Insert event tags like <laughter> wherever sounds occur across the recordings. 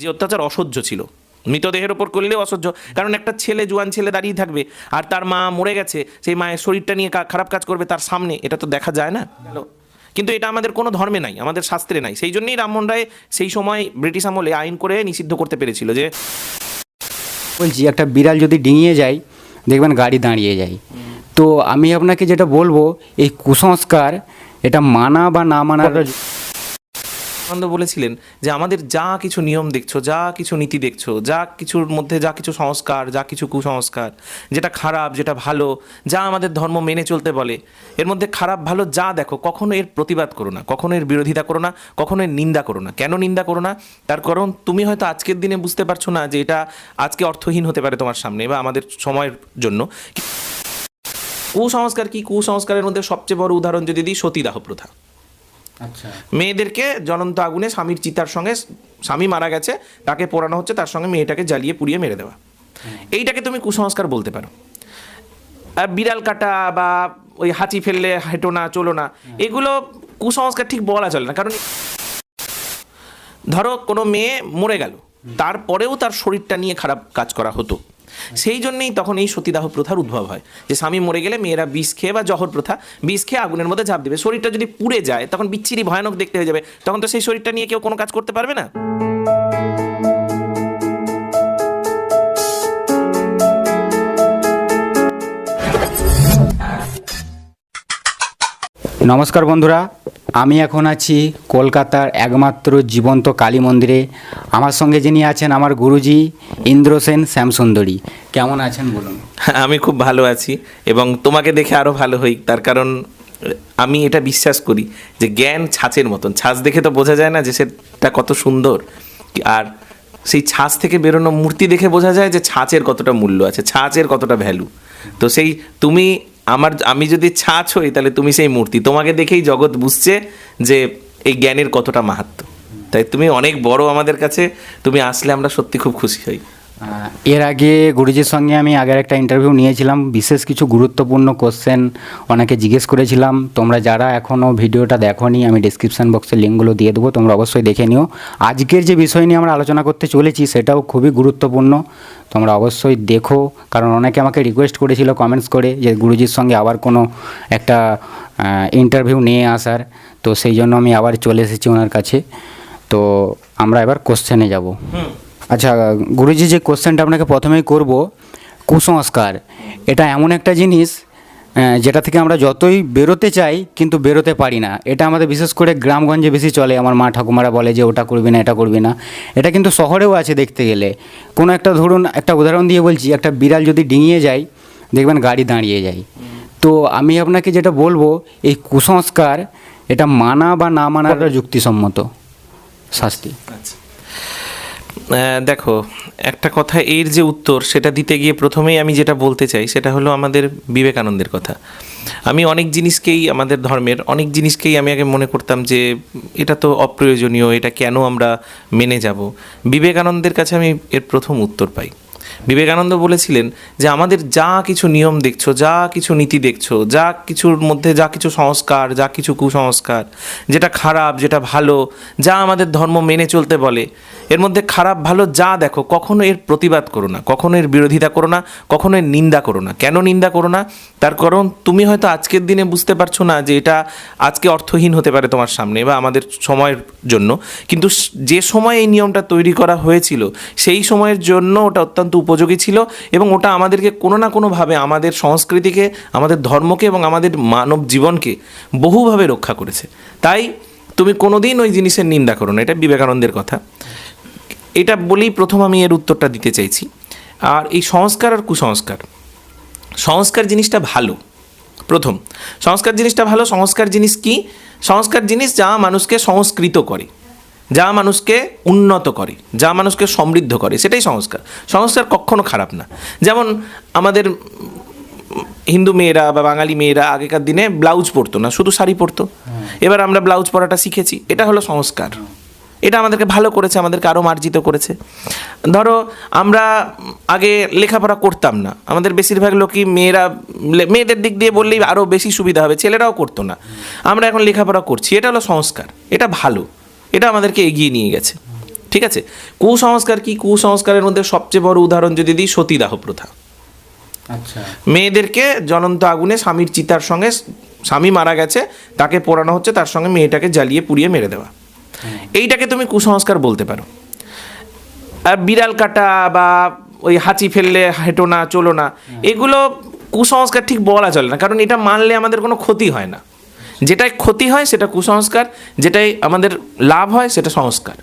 যে অত্যাচার অসহ্য ছিল। মৃতদেহের ওপর করলেও অসহ্য। কারণ একটা ছেলে, জোয়ান ছেলে দাঁড়িয়ে থাকবে, আর তার মা মরে গেছে, সেই মায়ের শরীরটা নিয়ে খারাপ কাজ করবে তার সামনে, এটা তো দেখা যায় না? কিন্তু এটা আমাদের কোনো ধর্মে নাই, আমাদের শাস্ত্রে নাই। সেই জন্যই রামমোহন রায় সেই সময় ব্রিটিশ আমলে আইন করে নিষিদ্ধ করতে পেরেছিল যে বলছি, একটা বিড়াল যদি ডিঙিয়ে যায়, দেখবেন গাড়ি দাঁড়িয়ে যায়। তো আমি আপনাকে যেটা বলব, এই কুসংস্কার, এটা মানা বা না মানার আনন্দ বলেছিলেন যে আমাদের যা কিছু নিয়ম দেখছ, যা কিছু নীতি দেখছ, যা কিছুর মধ্যে যা কিছু সংস্কার, যা কিছু কুসংস্কার, যেটা খারাপ, যেটা ভালো, যা আমাদের ধর্ম মেনে চলতে বলে, এর মধ্যে খারাপ, ভালো যা দেখো, কখনো এর প্রতিবাদ করো না, কখনো এর বিরোধিতা করো না, কখনো এর নিন্দা করো না। কেন নিন্দা করো না? তার কারণ তুমি হয়তো আজকের দিনে বুঝতে পারছ না যে এটা আজকে অর্থহীন হতে পারে তোমার সামনে বা আমাদের সময়ের জন্য। কুসংস্কার কি? কুসংস্কারের মধ্যে সবচেয়ে বড় উদাহরণ যদি দিই, সতীদাহ প্রথা। মেয়েদেরকে জ্বলন্ত আগুনে স্বামীর চিতার সঙ্গে স্বামী মারা গেছে তাকে পোড়ানো হচ্ছে তার সঙ্গে মেয়েটাকে জ্বালিয়ে পুড়িয়ে মেরে দেওয়া। এইটাকে তুমি কুসংস্কার বলতে পারো। আর বিড়াল কাটা বা ওই হাঁচি ফেললে হেঁটো না চলো না এগুলো কুসংস্কার ঠিক বলা চলে না কারণ ধরো কোনো মেয়ে মরে গেল তারপরেও তার শরীরটা নিয়ে খারাপ কাজ করা হতো। সেই জন্যই তখন এই সতীদাহ প্রথার উদ্ভব হয়। যে স্বামী মরে গেলে মেয়েরা বিষ খেয়ে বা জহর প্রথা, বিষ খেয়ে আগুনের মধ্যে ঝাঁপ দেবে। শরীরটা যদি পুড়ে যায়, তখন বিচ্ছিরি, ভয়ানক দেখতে হয়ে যাবে। তখন তো সেই শরীরটা নিয়ে কেউ কোনো কাজ করতে পারবে না। নমস্কার বন্ধুরা। আমি এখন আছি কলকাতার একমাত্র জীবন্ত কালী মন্দিরে। আমার সঙ্গে যিনি আছেন আমার গুরুজি ইন্দ্রসেন শ্যামসুন্দরী। কেমন আছেন বলুন? <laughs> আমি খুব ভালো আছি এবং তোমাকে দেখে আরও ভালো হই। তার কারণ, আমি এটা বিশ্বাস করি যে জ্ঞান ছাঁচের মতন। ছাঁচ দেখে তো বোঝা যায় না যে সেটা কত সুন্দর। আর সেই ছাঁচ থেকে বেরোনো মূর্তি দেখে বোঝা যায় যে ছাঁচের কতটা মূল্য আছে, ছাঁচের কতটা ভ্যালু তো সেই তুমি আমার আমি যদি ছাঁচ হই, তাহলে তুমি সেই মূর্তি। তোমাকে দেখেই জগৎ বুঝছে যে এই জ্ঞানের কতটা মাহাত্ম। তাই তুমি অনেক বড় আমাদের কাছে, তুমি আসলে আমরা সত্যি খুব খুশি হই। এর আগে গুরুজির সঙ্গে আমি আগের একটা ইন্টারভিউ নিয়েছিলাম, বিশেষ কিছু গুরুত্বপূর্ণ কোশ্চেন অনেকে জিজ্ঞেস করেছিলাম। তোমরা যারা এখনও ভিডিওটা দেখোনি, আমি ডিসক্রিপশান বক্সে লিঙ্কগুলো দিয়ে দেবো, তোমরা অবশ্যই দেখে নিও। আজকের যে বিষয় নিয়ে আমরা আলোচনা করতে চলেছি, সেটাও খুবই গুরুত্বপূর্ণ। তোমরা অবশ্যই দেখো, কারণ অনেকে আমাকে রিকোয়েস্ট করেছিল কমেন্টস করে যে গুরুজির সঙ্গে আবার কোনো একটা ইন্টারভিউ নিয়ে আসার। তো সেই জন্য আমি আবার চলে এসেছি ওনার কাছে। তো আমরা এবার কোশ্চেনে যাব। আচ্ছা গুরুজি যে কোশ্চেনটা আপনাকে প্রথমেই করব কুসংস্কার এটা এমন একটা জিনিস যেটা থেকে আমরা যতই বেরোতে চাই কিন্তু বেরোতে পারি না। এটা আমাদের বিশেষ করে গ্রামগঞ্জে বেশি চলে। আমার মা ঠাকুমারা বলে যে ওটা করবি না এটা করবি না। এটা কিন্তু শহরেও আছে দেখতে গেলে। কোনো একটা ধরুন একটা উদাহরণ দিয়ে বলছি একটা বিড়াল যদি ডিঙিয়ে যায় দেখবেন গাড়ি দাঁড়িয়ে যায়। তো আমি আপনাকে যেটা বলব এই কুসংস্কার এটা মানা বা না মানাটা যুক্তিসম্মত শাস্তি। আচ্ছা। দেখো, একটা কথা এর যে উত্তর, সেটা দিতে গিয়ে প্রথমেই আমি যেটা বলতে চাই, সেটা হলো আমাদের বিবেকানন্দের কথা। আমি অনেক জিনিসকেই, আমাদের ধর্মের অনেক জিনিসকেই আমি আগে মনে করতাম যে, এটা তো অপ্রয়োজনীয়, এটা কেন আমরা মেনে যাব? বিবেকানন্দের কাছে আমি এর প্রথম উত্তর পাই। বিবেকানন্দ বলেছিলেন যে আমাদের যা কিছু নিয়ম দেখছ, যা কিছু নীতি দেখছ, যা কিছুর মধ্যে যা কিছু সংস্কার, যা কিছু কুসংস্কার, যেটা খারাপ, যেটা ভালো, যা আমাদের ধর্ম মেনে চলতে বলে, এর মধ্যে খারাপ ভালো যা দেখো, কখনো এর প্রতিবাদ করো না, কখনো এর বিরোধিতা করো না, কখনো এর নিন্দা করো না। কেন নিন্দা করো না? তার কারণ তুমি হয়তো আজকের দিনে বুঝতে পারছ না যে এটা আজকে অর্থহীন হতে পারে তোমার সামনে বা আমাদের সময়ের জন্য, কিন্তু যে সময় এই নিয়মটা তৈরি করা হয়েছিল, সেই সময়ের জন্য ওটা অত্যন্ত উপযোগী ছিল এবং ওটা আমাদেরকে কোনো না কোনোভাবে আমাদের সংস্কৃতিকে, আমাদের ধর্মকে এবং আমাদের মানব জীবনকে বহুভাবে রক্ষা করেছে। তাই তুমি কোনোদিন ওই জিনিসের নিন্দা করো না, এটা বিবেকানন্দের কথা। এটা বলেই প্রথম আমি এর উত্তরটা দিতে চাইছি। আর এই সংস্কার আর কুসংস্কার, সংস্কার জিনিসটা ভালো। প্রথম, সংস্কার জিনিসটা ভালো, সংস্কার জিনিস কি? সংস্কার জিনিস যা মানুষকে সংস্কৃত করে। যা মানুষকে উন্নত করে যা মানুষকে সমৃদ্ধ করে সেটাই সংস্কার। সংস্কার কখনো খারাপ না। যেমন আমাদের হিন্দু মেয়েরা বা বাঙালি মেয়েরা আগেকার দিনে ব্লাউজ পরতো না শুধু শাড়ি পরতো। এবার আমরা ব্লাউজ পরাটা শিখেছি এটা হলো সংস্কার। এটা আমাদেরকে ভালো করেছে আমাদেরকে আরও মার্জিত করেছে। ধরো আমরা আগে লেখাপড়া করতাম না। আমাদের বেশিরভাগ লোকই মেয়েরা মেয়েদের দিক দিয়ে বললেই আরও বেশি সুবিধা হবে ছেলেরাও করতো না। আমরা এখন লেখাপড়া করছি এটা হলো সংস্কার এটা ভালো। এটা আমাদেরকে এগিয়ে নিয়ে গেছে। ঠিক আছে? কুসংস্কার কি? কুসংস্কারের মধ্যে সবচেয়ে বড় উদাহরণ যদি দিই সতীদাহ প্রথা। আচ্ছা। মেয়েদেরকে জ্বলন্ত আগুনে স্বামীর চিতার সঙ্গে স্বামী মারা গেছে তাকে পোড়ানো হচ্ছে তার সঙ্গে মেয়েটাকে জ্বালিয়ে পুড়িয়ে মেরে দেওয়া। এইটাকে তুমি কুসংস্কার বলতে পারো। আর বিড়াল কাটা বা ওই হাঁচি ফেললে হেঁটো না চলো না এগুলো কুসংস্কার ঠিক বলা চলে না কারণ এটা মানলে আমাদের কোনো ক্ষতি হয় না। যেটাই ক্ষতি হয় সেটা কুসংস্কার যেটাই আমাদের লাভ হয় সেটা সংস্কার।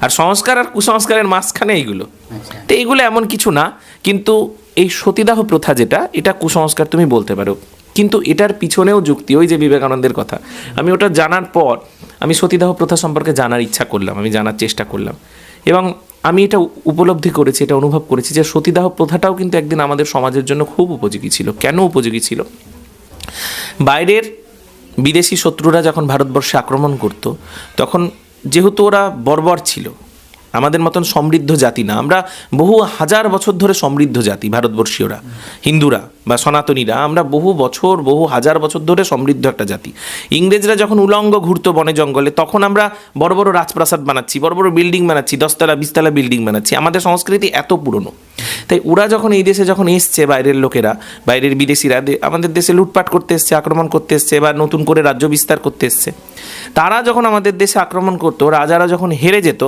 আর সংস্কার আর কুসংস্কারের মাঝখানে এইগুলো। আচ্ছা। তো এইগুলো এমন কিছু না কিন্তু এই সতীদাহ প্রথা যেটা এটা কুসংস্কার তুমি বলতে পারো। কিন্তু এটার পিছনেও যুক্তি ওই যে বিবেকানন্দের কথা। আমি ওটা জানার পর আমি সতীদাহ প্রথা সম্পর্কে জানার ইচ্ছা করলাম আমি জানার চেষ্টা করলাম। এবং আমি এটা উপলব্ধি করেছি এটা অনুভব করেছি যে সতীদাহ প্রথাটাও কিন্তু একদিন আমাদের সমাজের জন্য খুব উপযোগী ছিল। কেন উপযোগী ছিল? বাইরের বিদেশি শত্রুরা যখন ভারতবর্ষে আক্রমণ করত তখন যেহেতু ওরা বর্বর ছিল আমাদের মতন সমৃদ্ধ জাতি না। আমরা বহু হাজার বছর ধরে সমৃদ্ধ জাতি ভারতবর্ষীয়রা, হিন্দুরা বা সনাতনীরা। আমরা বহু বছর, বহু হাজার বছর ধরে সমৃদ্ধ একটা জাতি। ইংরেজরা যখন উলঙ্গ ঘুরত বনে জঙ্গলে, তখন আমরা বড় বড় রাজপ্রাসাদ বানাচ্ছি, বড় বড় বিল্ডিং বানাচ্ছি, দশতলা, বিশতলা বিল্ডিং বানাচ্ছি। আমাদের সংস্কৃতি এত পুরনো। তাই ওরা যখন এই দেশে যখন এসছে, বাইরের লোকেরা, বাইরের বিদেশিরা আমাদের দেশে লুটপাট করতে এসছে, আক্রমণ করতে এসছে বা নতুন করে রাজ্য বিস্তার করতে এসছে, তারা যখন আমাদের দেশে আক্রমণ করতো, রাজারা যখন হেরে যেত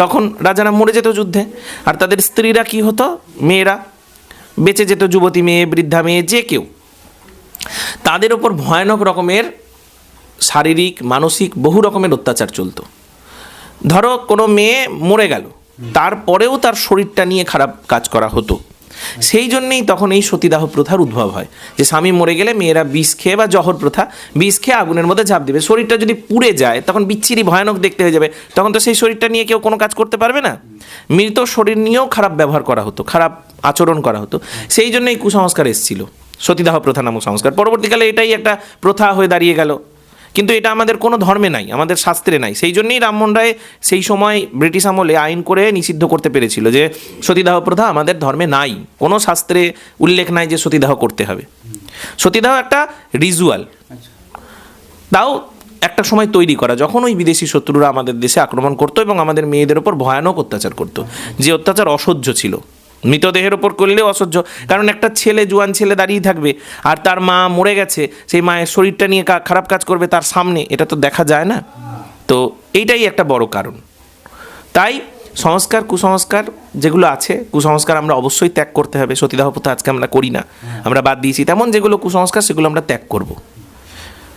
তখন রাজারা মরে যেত যুদ্ধে। আর তাদের স্ত্রীরা কি হতো? মেয়েরা। বেঁচে যেত যুবতী মেয়ে, বৃদ্ধা মেয়ে, যে কেউ। তাদের ওপর ভয়ানক রকমের শারীরিক, মানসিক বহু রকমের অত্যাচার চলতো। ধরো কোনো মেয়ে মরে গেল। তারপরেও তার শরীরটা নিয়ে খারাপ কাজ করা হতো। সেই জন্যেই তখন এই সতীদাহ প্রথার উদ্ভব হয়, যে স্বামী মরে গেলে মেয়েরা বিষ খেয়ে বা জহর প্রথা, বিষ খেয়ে আগুনের মধ্যে ঝাঁপ দেবে। শরীরটা যদি পুড়ে যায়, তখন বিচ্ছিরি, ভয়ানক দেখতে হয়ে যাবে। তখন তো সেই শরীরটা নিয়ে কেউ কোনো কাজ করতে পারবে না। মৃত শরীর নিয়েও খারাপ ব্যবহার করা হতো, খারাপ আচরণ করা হতো। সেই জন্যই কুসংস্কার এসেছিল, সতীদাহ প্রথা নামক সংস্কার। পরবর্তীকালে এটাই একটা প্রথা হয়ে দাঁড়িয়ে গেল। কিন্তু এটা আমাদের কোনো ধর্মে নাই, আমাদের শাস্ত্রে নাই। সেই জন্যই রামমোহন রায় সেই সময় ব্রিটিশ আমলে আইন করে নিষিদ্ধ করতে পেরেছিল যে সতীদাহ প্রথা আমাদের ধর্মে নাই। কোনো শাস্ত্রে উল্লেখ নাই যে সতীদাহ করতে হবে। সতীদাহ একটা রিজুয়াল তাও একটা সময় তৈরি করা, যখন ওই বিদেশি শত্রুরা আমাদের দেশে আক্রমণ করতো এবং আমাদের মেয়েদের ওপর ভয়ানক অত্যাচার করতো, যে অত্যাচার অসহ্য ছিল। মৃতদেহের ওপর করলেও অসহ্য। কারণ একটা ছেলে, জোয়ান ছেলে দাঁড়িয়ে থাকবে আর তার মা মরে গেছে, সেই মায়ের শরীরটা নিয়ে খারাপ কাজ করবে তার সামনে, এটা তো দেখা যায় না। তো এইটাই একটা বড় কারণ। তাই সংস্কার, কুসংস্কার যেগুলো আছে, কুসংস্কার আমরা অবশ্যই ত্যাগ করতে হবে। সতীদাহ প্রথা আজকে আমরা করি না। আমরা বাদ দিয়েছি। তেমন যেগুলো কুসংস্কার, সেগুলো আমরা ত্যাগ করব।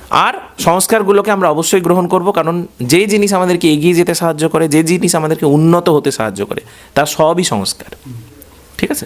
আর সংস্কারগুলোকে আমরা অবশ্যই গ্রহণ করব। কারণ যে জিনিস আমাদেরকে এগিয়ে যেতে সাহায্য করে যে জিনিস আমাদেরকে উন্নত হতে সাহায্য করে, তা সবই সংস্কার। ঠিক আছে